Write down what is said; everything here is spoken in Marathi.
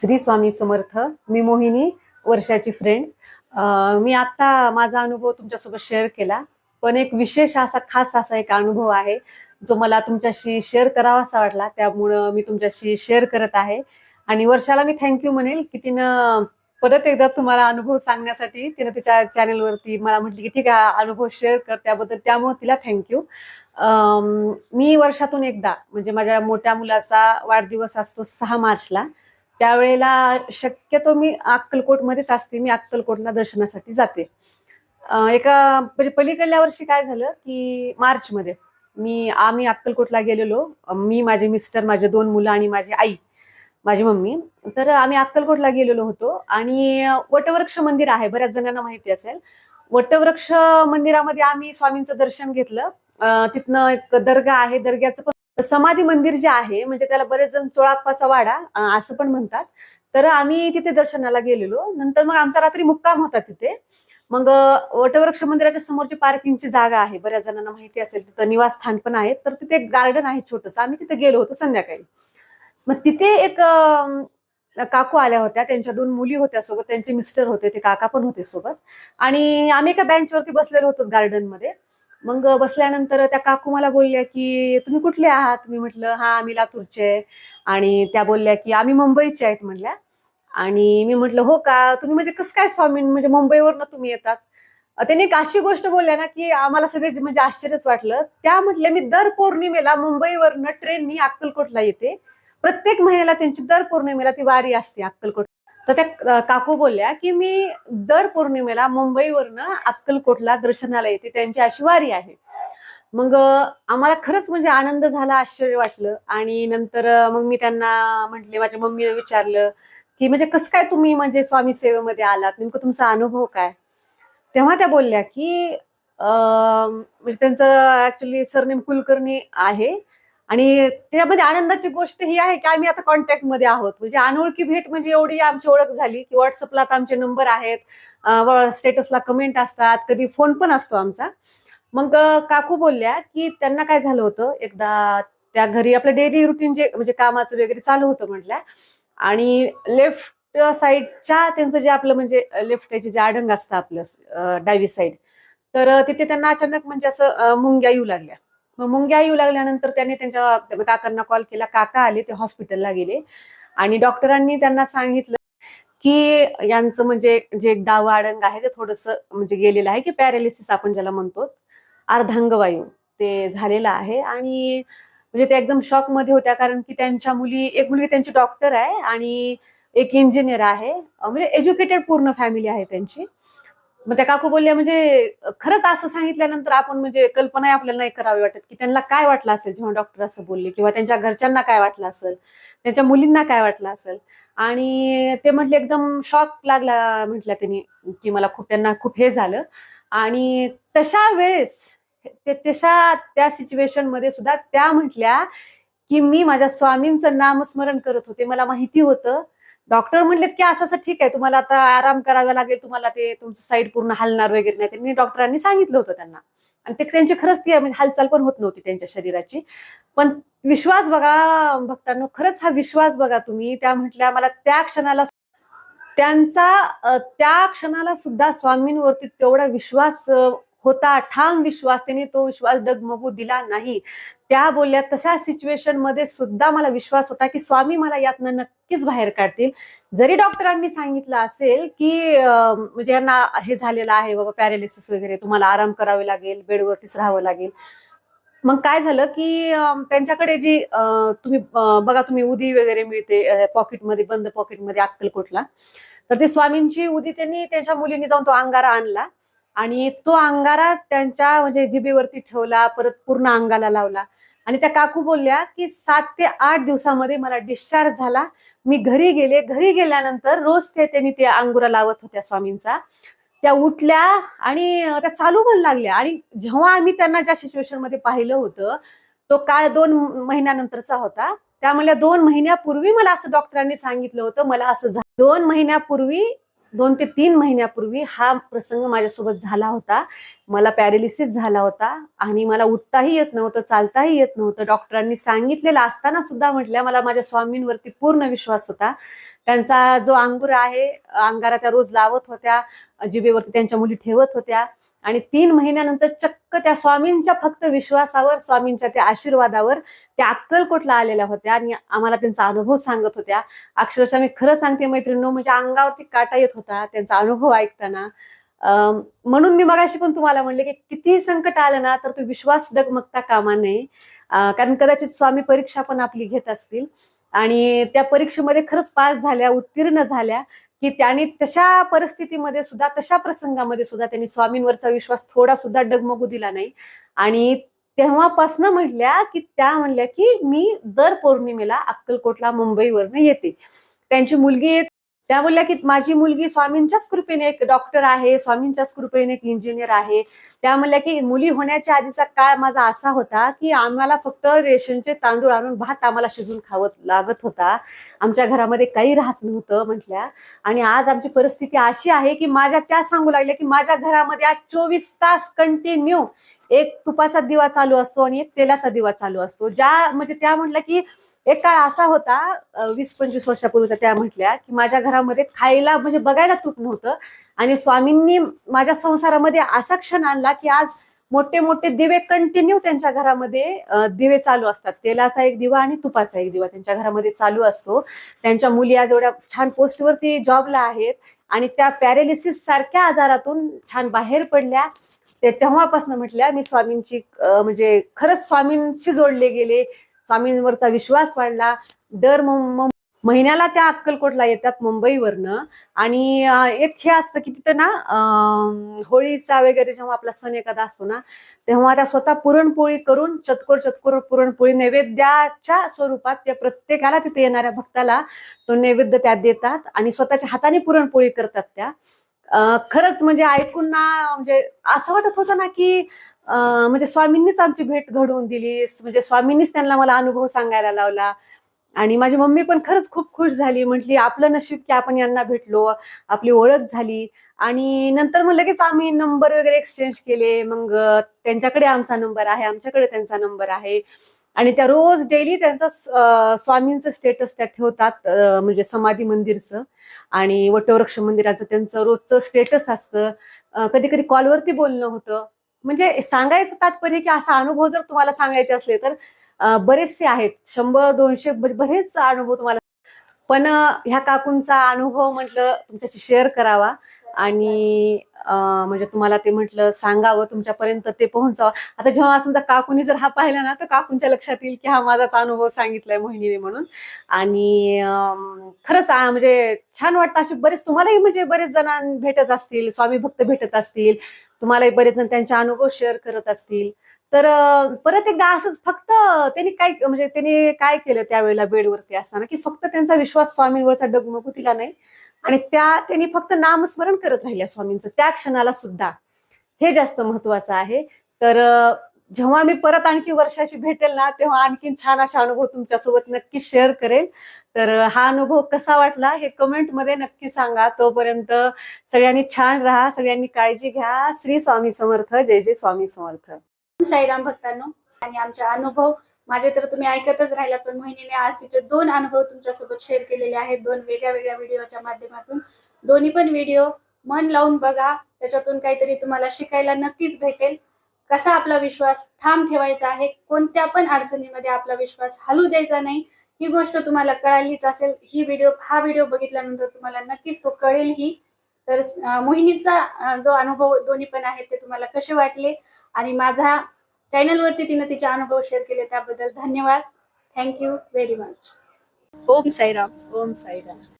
श्री स्वामी समर्थ मी मोहिनी वर्षाची फ्रेंड मी आत्ता माझा अनुभव तुमच्यासोबत शेअर केला. पण एक विशेष असा खास असा एक अनुभव आहे जो मला तुमच्याशी शेअर करावासा वाटला. त्यामुळं मी तुमच्याशी शेअर करत आहे. आणि वर्षाला मी थँक्यू म्हणेल की तिनं परत एकदा तुम्हाला अनुभव सांगण्यासाठी तिनं तिच्या चॅनेलवरती मला म्हटली की ठीक आहे अनुभव शेअर कर त्याबद्दल. त्यामुळे तिला थँक्यू मी वर्षातून एकदा म्हणजे माझ्या मोठ्या मुलाचा वाढदिवस असतो सहा मार्चला. त्यावेळेला शक्यतो मी अक्कलकोटमध्येच असते. मी अक्कलकोटला दर्शनासाठी जाते. एका म्हणजे पलीकडल्या वर्षी काय झालं की मार्चमध्ये मी आम्ही अक्कलकोटला गेलेलो. मी माझे मिस्टर माझे दोन मुलं आणि माझी आई माझी मम्मी. तर आम्ही अक्कलकोटला गेलेलो होतो. आणि वटवृक्ष मंदिर आहे. बऱ्याच जणांना माहिती असेल. वटवृक्ष मंदिरामध्ये आम्ही स्वामींचं दर्शन घेतलं. तिथनं एक दर्गा आहे. दर्ग्याचं समाधी मंदिर जे आहे म्हणजे त्याला बरेच जण चोळाप्पाचा वाडा असं पण म्हणतात. तर आम्ही तिथे दर्शनाला गेलेलो. नंतर मग आमचा रात्री मुक्काम होता तिथे. मग वटवृक्ष मंदिराच्या समोरची पार्किंगची जागा आहे. बऱ्याच जणांना माहिती असेल तिथं निवासस्थान पण आहे. तर तिथे एक गार्डन आहे छोटंसं. आम्ही तिथे गेलो होतो संध्याकाळी. मग तिथे एक काकू आल्या होत्या. त्यांच्या दोन मुली होत्या सोबत. त्यांचे मिस्टर होते. ते काका पण होते सोबत. आणि आम्ही एका बेंचवरती बसलेलो होतो गार्डनमध्ये. मग बसल्यानंतर त्या काकू मला बोलल्या की तुम्ही कुठले आहात? मी म्हटलं हा आम्ही लातूरचे आहे. आणि त्या बोलल्या की आम्ही मुंबईचे आहेत म्हटल्या. आणि मी म्हटलं हो का? तुम्ही म्हणजे कसं काय स्वामी? म्हणजे मुंबईवरनं तुम्ही येतात? त्यांनी एक अशी गोष्ट बोलल्या ना की आम्हाला सगळे म्हणजे आश्चर्यच वाटलं. त्या म्हटल्या मी दर पौर्णिमेला मुंबईवरनं ट्रेननी अक्कलकोटला येते. प्रत्येक महिन्याला त्यांची दर पौर्णिमेला ती वारी असते अक्कलकोट तर त्या काकू बोलल्या की मी दर पौर्णिमेला मुंबईवरनं अक्कलकोटला दर्शनाला येते त्यांची अशी वारी आहे. मग आम्हाला खरंच म्हणजे आनंद झाला आश्चर्य वाटलं. आणि नंतर मग मी त्यांना म्हटले माझ्या मम्मीने विचारलं की म्हणजे कसं काय तुम्ही म्हणजे स्वामी सेवेमध्ये आलात? नेमकं तुमचा अनुभव काय? तेव्हा त्या बोलल्या की म्हणजे त्यांचं ऍक्च्युली सरनेम कुलकर्णी आहे. आणि त्यामध्ये आनंदाची गोष्ट ही आहे की आम्ही आता कॉन्टॅक्टमध्ये आहोत. म्हणजे अनोळखी भेट म्हणजे एवढी आमची ओळख झाली की व्हॉट्सअपला आता आमचे नंबर आहेत. स्टेटसला कमेंट असतात. कधी फोन पण असतो आमचा. मग काकू बोलल्या की त्यांना काय झालं होतं? एकदा त्या घरी आपलं डेली रुटीन जे म्हणजे कामाचं वगैरे चालू होतं म्हटल्या. आणि लेफ्ट साईडच्या त्यांचं जे आपलं म्हणजे लेफ्ट जे आडंग असतं आपलं डावी साईड तर तिथे त्यांना अचानक म्हणजे असं मुंग्या येऊ लागल्या. मग मुंग्या येऊ लागल्यानंतर त्यांनी त्यांच्या काकांना कॉल केला. काका आले ते हॉस्पिटलला गेले. आणि डॉक्टरांनी त्यांना सांगितलं की यांचं म्हणजे जे डावं आडंग आहे ते थोडंसं म्हणजे गेलेलं आहे की पॅरालिसिस आपण ज्याला म्हणतो अर्धांगवायू ते झालेलं आहे. आणि म्हणजे त्या एकदम शॉकमध्ये होत्या कारण की त्यांच्या मुली एक मुलगी त्यांची डॉक्टर आहे आणि एक इंजिनियर आहे. म्हणजे एज्युकेटेड पूर्ण फॅमिली आहे त्यांची. मग त्या काकू बोलल्या म्हणजे खरंच असं सांगितल्यानंतर आपण म्हणजे कल्पना आपल्याला नाही करावी वाटत की त्यांना काय वाटलं असेल जेव्हा डॉक्टर असं बोलले किंवा त्यांच्या घरच्यांना काय वाटलं असेल त्यांच्या मुलींना काय वाटलं असेल? आणि ते म्हटले एकदम शॉक लागला म्हटल्या त्यांनी की मला खूप त्यांना खूप हे झालं. आणि तशा वेळेस ते तशा त्या सिच्युएशनमध्ये सुद्धा त्या म्हटल्या की मी माझ्या स्वामींचं नामस्मरण करत होते. मला माहिती होतं डॉक्टर म्हणलेत की असं असं ठीक आहे तुम्हाला आता आराम करावा लागेल तुम्हाला ते तुमचं साईड पूर्ण हलणार वगैरे नाही. त्यांनी डॉक्टरांनी सांगितलं होतं त्यांना. आणि ते त्यांची खरंच ती म्हणजे हालचाल पण होत नव्हती त्यांच्या शरीराची. पण विश्वास बघा भक्तांनो खरंच हा विश्वास बघा तुम्ही. त्या म्हटल्या मला त्या क्षणाला त्यांचा त्या क्षणाला सुद्धा स्वामींवरती तेवढा विश्वास होता ठाम विश्वास त्यांनी तो विश्वास डगमगू दिला नाही. त्या बोलल्या तशा सिच्युएशनमध्ये सुद्धा मला विश्वास होता की स्वामी मला यातनं नक्कीच बाहेर काढतील. जरी डॉक्टरांनी सांगितलं असेल की म्हणजे यांना हे झालेलं आहे बाबा पॅरालिसिस वगैरे तुम्हाला आराम करावे लागेल बेडवरतीच राहावं लागेल. मग काय झालं की त्यांच्याकडे जी तुम्ही बघा तुम्ही उदी वगैरे मिळते पॉकेटमध्ये बंद पॉकेटमध्ये अक्कलकोटला. तर ते स्वामींची उदी त्यांनी त्यांच्या मुलींनी जाऊन तो अंगारा आणला आणि तो अंगारा त्यांच्या म्हणजे जिबेवरती ठेवला परत पूर्ण अंगाला लावला. आणि त्या काकू बोलल्या की सात ते आठ दिवसामध्ये मला डिस्चार्ज झाला. मी घरी गेले. घरी गेल्यानंतर रोज ते त्यांनी ते अंगुरा लावत होत्या स्वामींचा. त्या उठल्या आणि त्या चालू पण लागल्या. आणि जेव्हा आम्ही त्यांना ज्या सिच्युएशनमध्ये पाहिलं होतं तो काळ दोन महिन्यानंतरचा होता. त्यामुळे दोन महिन्यापूर्वी मला असं डॉक्टरांनी सांगितलं होतं. मला असं दोन महिन्यापूर्वी दोन ते तीन महिन्यापूर्वी हा प्रसंग माझ्यासोबत झाला होता. मला पॅरालिसिस झाला होता आणि मला उठताही येत नव्हतं चालताही येत नव्हतं. डॉक्टरांनी सांगितलेलं असताना सुद्धा म्हटल्या मला माझ्या स्वामींवरती पूर्ण विश्वास होता. त्यांचा जो अंगुर आहे अंगारा त्या रोज लावत होत्या जिभेवरती त्यांच्या मुली ठेवत होत्या आणि तीन महिन्यानंतर चक्क त्या स्वामींच्या फक्त विश्वासावर स्वामींच्या त्या आशीर्वादावर त्या अक्कलकोटला आलेल्या होत्या आणि आम्हाला त्यांचा अनुभव सांगत होत्या. अक्षरशः मी खरं सांगते मैत्रिणी म्हणजे अंगावरती काटा येत होता त्यांचा अनुभव ऐकताना. अं, म्हणून मी मगाशी पण तुम्हाला म्हणले की कितीही संकट आलं ना तर तो विश्वास डगमगता कामा नये. कारण कदाचित स्वामी परीक्षा पण आपली घेत असतील. आणि त्या परीक्षेमध्ये खरंच पास झाल्या उत्तीर्ण झाल्या की त्यांनी तशा परिस्थितीमध्ये सुद्धा तशा प्रसंगामध्ये सुद्धा त्यांनी स्वामींवरचा विश्वास थोडा सुद्धा डगमगू दिला नाही. आणि तेव्हापासनं म्हटल्या की त्या म्हणल्या की मी दर पौर्णिमेला अक्कलकोटला मुंबईवरनं येते. त्यांची मुलगी एक त्या बोलल्या की माझी मुलगी स्वामींच्याच कृपेने एक डॉक्टर आहे स्वामींच्याच कृपेने एक इंजिनियर आहे. त्या म्हणल्या की मुली होण्याच्या आधीचा काळ माझा असा होता की आम्हाला फक्त रेशनचे तांदूळ आणून भात आम्हाला शिजून खावत लागत होता. आमच्या घरामध्ये काही राहत नव्हतं म्हटल्या. आणि आज आमची परिस्थिती अशी आहे की माझ्या त्या सांगू लागल्या की माझ्या घरामध्ये आज चोवीस तास कंटिन्यू एक तुपाचा दिवा चालू असतो आणि एक तेलाचा दिवा चालू असतो. ज्या म्हणजे त्या म्हटल्या की एक काळ असा होता वीस पंचवीस वर्षापूर्वीचा त्या म्हटल्या की माझ्या घरामध्ये खायला म्हणजे बघायला तूप नव्हतं. आणि स्वामींनी माझ्या संसारामध्ये असा क्षण आणला की आज मोठे मोठे दिवे कंटिन्यू त्यांच्या घरामध्ये दिवे चालू असतात. तेलाचा एक दिवा आणि तुपाचा एक दिवा त्यांच्या घरामध्ये चालू असतो. त्यांच्या मुली आज एवढ्या छान पोस्टवरती जॉबला आहेत आणि त्या पॅरेलिसिस सारख्या आजारातून छान बाहेर पडल्या. ते तेव्हापासून म्हटल्या मी स्वामींची म्हणजे खरंच स्वामींशी जोडले गेले. स्वामींवरचा विश्वास वाढला. दर महिन्याला त्या अक्कलकोटला येतात मुंबईवरनं. आणि एक हे असतं की तिथं ना होळीचा वगैरे जेव्हा आपला सण एखादा असतो ना तेव्हा त्या स्वतः पुरणपोळी करून चतकोर चतकोर पुरणपोळी नैवेद्याच्या स्वरूपात त्या प्रत्येकाला तिथे येणाऱ्या भक्ताला तो नैवेद्य त्या देतात आणि स्वतःच्या हाताने पुरणपोळी करतात त्या. खरंच म्हणजे ऐकून ना म्हणजे असं वाटत होतं ना की म्हणजे स्वामींनीच आमची भेट घडवून दिली. म्हणजे स्वामींनीच त्यांना मला अनुभव सांगायला लावला. आणि माझी मम्मी पण खरंच खूप खुश झाली. म्हटली आपलं नशीब की आपण यांना भेटलो. आपली ओळख झाली. आणि नंतर मग लगेच आम्ही नंबर वगैरे एक्सचेंज केले. मग त्यांच्याकडे आमचा नंबर आहे. आमच्याकडे त्यांचा नंबर आहे. आणि त्या रोज डेली त्यांचा स्वामींचं स्टेटस त्या ठेवतात म्हणजे समाधी मंदिरचं. आणि वटवृक्ष मंदिराचं त्यांचं रोजचं स्टेटस असतं. कधी कधी कॉलवरती बोलणं होतं. म्हणजे सांगायचं तात्पर्य की असा अनुभव जर तुम्हाला सांगायचे असले तर बरेचसे आहेत. शंभर दोनशे बरेच अनुभव तुम्हाला. पण ह्या काकूंचा अनुभव म्हटलं तुमच्याशी शेअर करावा. आणि म्हणजे तुम्हाला ते म्हटलं सांगावं तुमच्यापर्यंत ते पोहोचावं. आता जेव्हा समजा काकूनी जर हा पाहिला ना तर काकूंच्या लक्षात येईल की हा माझाच अनुभव सांगितलाय मोहिनीने म्हणून. आणि खरंच म्हणजे छान वाटतं असे बरेच तुम्हालाही म्हणजे बरेच जण भेटत असतील स्वामी भक्त भेटत असतील. तुम्हालाही बरेच जण त्यांचे अनुभव शेअर करत असतील. तर परत एकदा असंच फक्त त्यांनी काय म्हणजे त्यांनी काय केलं त्यावेळेला बेडवरती असताना की फक्त त्यांचा विश्वास स्वामींवरचा डगमगू दिला नाही. आणि त्या त्यांनी फक्त नामस्मरण करत राहिल्या स्वामींचं. त्या क्षणाला सुद्धा हे जास्त महत्वाचं आहे. तर जेव्हा मी परत आणखी वर्षाची भेटेल ना तेव्हा आणखीन छान अशा अनुभव तुमच्यासोबत नक्की शेअर करेल. तर हा अनुभव कसा वाटला हे कमेंटमध्ये नक्की सांगा. तोपर्यंत सगळ्यांनी छान राहा सगळ्यांनी काळजी घ्या. श्री स्वामी समर्थ जय जय स्वामी समर्थ. साईराम भक्तांनो आणि आमचे अनुभव माझे तर तुम्ही ऐकतच राहिला पण मोहिनीने आज तिचे दोन अनुभव तुमच्यासोबत शेअर केलेले आहेत. दोन वेगळ्या वेगळ्या व्हिडिओच्या माध्यमातून. दोन्ही पण व्हिडिओ मन लावून बघा. त्याच्यातून काहीतरी तुम्हाला शिकायला नक्कीच भेटेल. कसा आपला विश्वास ठाम ठेवायचा आहे कोणत्या पण अडचणीमध्ये आपला विश्वास हलू द्यायचा नाही. ही गोष्ट तुम्हाला कळालीच असेल ही व्हिडिओ हा व्हिडिओ बघितल्यानंतर तुम्हाला नक्कीच तो कळेलही तर अं, मोहिनीचा जो अनुभव दोन्ही पण आहेत ते तुम्हाला कसे वाटले? आणि माझा चॅनलवरती तिने तिचे अनुभव शेअर केले त्याबद्दल धन्यवाद. Thank you very much Om Sairam. Om Sairam.